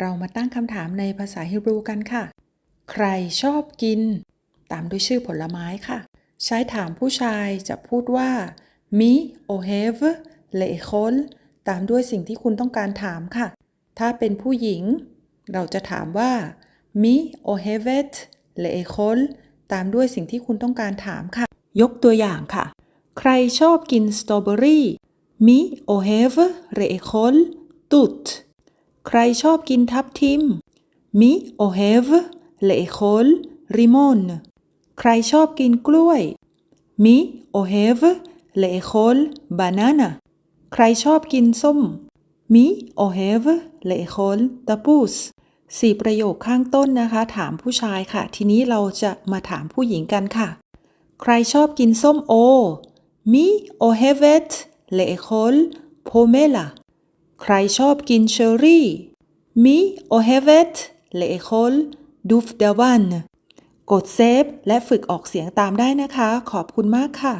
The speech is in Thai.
เรามาตั้งคำถามในภาษาฮิบรูกันค่ะ ใครชอบกิน ตามด้วยชื่อผลไม้ค่ะ ใช้ถามผู้ชายจะพูดว่า mi ohev leechol ตามด้วยสิ่งที่คุณต้องการถามค่ะ ถ้าเป็นผู้หญิง เราจะถามว่า mi ohevet leechol ตามด้วยสิ่งที่คุณต้องการถามค่ะ ยกตัวอย่างค่ะ ใครชอบกินสตรอเบอรี่ mi ohev leechol tut ใครชอบกินทับทิม mi ohev leechol rimon ใครชอบกินกล้วย mi ohev leechol banana ใครชอบกินส้ม mi ohev leechol tapus สี่ประโยคข้างต้นนะคะ ถามผู้ชายค่ะ ทีนี้เราจะมาถามผู้หญิงกันค่ะ ใครชอบกินส้มโอ mi ohevet leechol pomela ใครชอบกินเชอร์รี่ มิโอเฮเวตเลโคลดูฟเดวัน กดเซฟและฝึกออกเสียงตามได้นะคะ ขอบคุณมากค่ะ